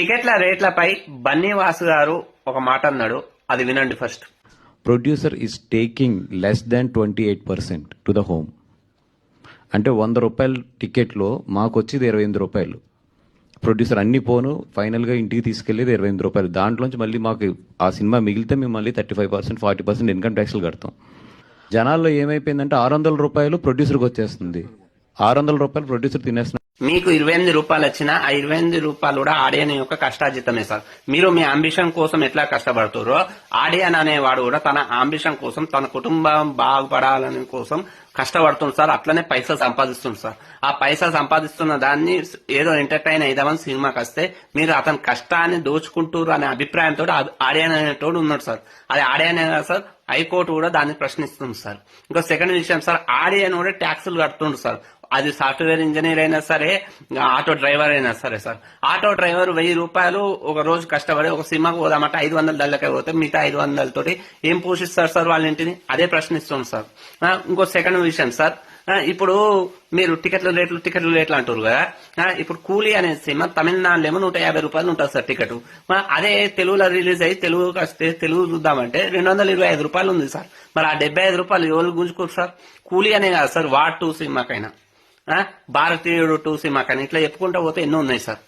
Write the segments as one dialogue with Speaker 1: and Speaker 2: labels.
Speaker 1: టికెట్ల రేట్లపై బన్నీ వాసు గారు ఒక మాట అన్నాడు. అది వినండి first.
Speaker 2: Producer is taking less than twenty eight percent to the home అంటే వంద రూపాయల టికెట్లో మాకు వచ్చేది ఇరవై ఎనిమిది రూపాయలు. ప్రొడ్యూసర్ అన్ని పోను ఫైనల్గా ఇంటికి తీసుకెళ్ళేది ఇరవై ఎనిమిది రూపాయలు. దాంట్లోంచి మళ్ళీ మాకు ఆ సినిమా మిగిలితే మేము మళ్ళీ thirty five percent forty percent income ట్యాక్స్లు కడతాం. జనాల్లో ఏమైపోయిందంటే ఆరు వందల రూపాయలు ప్రొడ్యూసర్కి వచ్చేస్తుంది. ఆరు వందల రూపాయలు ప్రొడ్యూసర్ తినేస్తున్నారు
Speaker 1: మీకు ఇరవై ఎనిమిది రూపాయలు వచ్చినా ఆ ఇరవై ఎనిమిది రూపాయలు కూడా ఆడియన్ యొక్క కష్టాజితమే సార్. మీరు మీ అంబిషన్ కోసం ఎట్లా కష్టపడుతురో ఆడియన్ అనేవాడు కూడా తన అంబిషన్ కోసం తన కుటుంబం బాగుపడాలని కోసం కష్టపడుతుంది సార్. అట్లనే పైసలు సంపాదిస్తుంది సార్. ఆ పైసా సంపాదిస్తున్న దాన్ని ఏదో ఎంటర్టైన్ అయిదామని సినిమాకి వస్తే మీరు అతని కష్టాన్ని దోచుకుంటారు అనే అభిప్రాయంతో ఆడియన్ అనేటోడు ఉన్నాడు సార్. అది ఆడియన్ కదా సార్ హైకోర్టు కూడా దాన్ని ప్రశ్నిస్తుంది సార్. ఇంకా సెకండ్ విషయం సార్ ఆడియన్ కూడా ట్యాక్సులు కడుతుండ్రు సార్. అది సాఫ్ట్వేర్ ఇంజనీర్ అయినా సరే ఆటో డ్రైవర్ అయినా సరే సార్. ఆటో డ్రైవర్ వెయ్యి రూపాయలు ఒక రోజు కష్టపడి ఒక సినిమాకి పోదామంటే ఐదు వందల దళ్ళకే పోతే మిగతా ఐదు వందలతోటి ఏం పోషిస్తారు సార్ వాళ్ళ ఇంటిని? అదే ప్రశ్నిస్తుంది సార్. ఇంకో సెకండ్ విషయం సార్. ఇప్పుడు మీరు టికెట్ల రేట్లు టికెట్ల రేట్లు అంటారు కదా. ఇప్పుడు కూలీ అనే సినిమా తమిళనాడులో ఏమో నూట యాభై రూపాయలు ఉంటుంది సార్ టికెట్. అదే తెలుగులో రిలీజ్ అయ్యి తెలుగుకి వస్తే తెలుగు చూద్దామంటే రెండు వందల ఇరవై ఐదు రూపాయలు ఉంది సార్. మరి ఆ డెబ్బై ఐదు రూపాయలు ఎవరు గుంజుకోరు సార్? కూలీ అనే కాదు సార్ వార్ టూ సినిమాకైనా. భారతీయుడు టూ సినిమాకైనా ఇట్లా చెప్పుకుంటా పోతే ఎన్నో ఉన్నాయి సార్.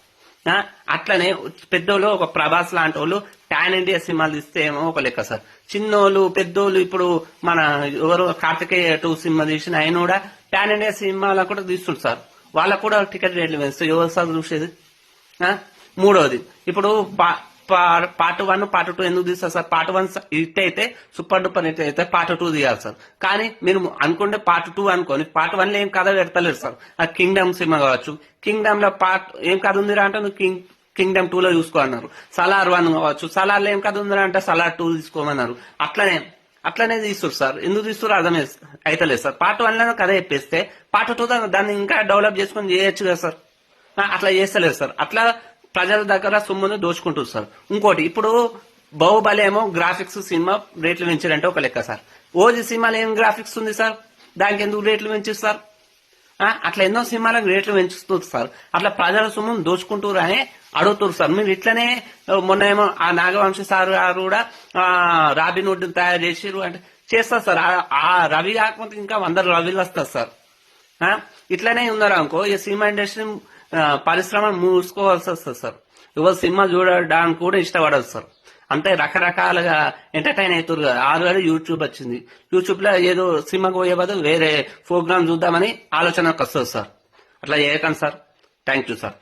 Speaker 1: ఆ, అట్లనే పెద్దోళ్ళు ఒక ప్రభాస్ లాంటి వాళ్ళు పాన్ ఇండియా సినిమాలు ఇస్తే ఏమో ఒక లెక్క సార్. చిన్నోళ్ళు పెద్దోళ్ళు ఇప్పుడు మన ఎవరు కార్తికేయ టూ సినిమా తీసిన ఆయన కూడా పాన్ ఇండియా సినిమాలకు కూడా తీస్తుంది సార్. వాళ్ళకు కూడా టికెట్ రేట్లు వేస్తే ఎవరు సార్ చూసేది? ఆ? మూడోది. ఇప్పుడు పార్ట్ వన్ పార్ట్ టూ ఎందుకు తీస్తారు సార్? పార్ట్ వన్ హిట్ అయితే సూపర్ డూపర్ హిట్ అయితే పార్ట్ టూ తీయాలి సార్. కానీ మీరు అనుకుంటే పార్ట్ టూ అనుకోని పార్ట్ వన్లో ఏం కథ పెడతలేరు సార్. ఆ కింగ్డమ్ సినిమా కావచ్చు. కింగ్డమ్లో పార్ట్ ఏం కథ ఉందిరా అంటే నువ్వు కింగ్ కింగ్డమ్ టూ లో చూసుకో అన్నారు సలార్ వన్ కావచ్చు. సలార్లో ఏం కథ ఉందిరా అంటే సలార్ టూ తీసుకోమన్నారు. అట్లనే అట్లనే తీస్తారు సార్. ఎందుకు తీస్తారు అర్థం అయితలేదు సార్. పార్ట్ వన్లో కథ చెప్పేస్తే పార్ట్ టూ దాన్ని ఇంకా డెవలప్ చేసుకొని చేయొచ్చు కదా సార్. అట్లా చేస్తలేదు సార్. అట్లా ప్రజల దగ్గర సొమ్మును దోచుకుంటుంది సార్. ఇంకోటి ఇప్పుడు బాహుబలి ఏమో గ్రాఫిక్స్ సినిమా రేట్లు పెంచారంటే ఒక లెక్క సార్. ఓజీ సినిమాలో ఏం గ్రాఫిక్స్ ఉంది సార్? దానికి ఎందుకు రేట్లు పెంచారు సార్? అట్లా ఎన్నో సినిమాలకు రేట్లు పెంచుతుంది సార్. అట్లా ప్రజల సొమ్మును దోచుకుంటారు అని అడుగుతారు సార్. మీరు ఇట్లనే మొన్న ఏమో ఆ నాగవంశీ సార్ గారు కూడా రాబిన్ వుడ్ తయారు చేసిరు అంటే చేస్తారు సార్. ఆ- రవి కాకపోతే ఇంకా వంద రవిలు వస్తారు సార్. ఇట్లనే ఉన్నారు అనుకో ఈ సినిమా ఇండస్ట్రీ పరిశ్రమను పరిశ్రమ మూసుకోవాల్సి వస్తుంది సార్. ఎవరు సినిమా చూడడానికి కూడా ఇష్టపడదు సార్. అంతే రకరకాలుగా ఎంటర్టైన్ అవుతారు కదా. ఆల్రెడీ యూట్యూబ్ వచ్చింది. యూట్యూబ్లో ఏదో సినిమాకి పోయే బదులు వేరే ప్రోగ్రామ్ చూద్దామని ఆలోచనకు వస్తుంది సార్. అట్లా చేయకండి సార్. Thank you sir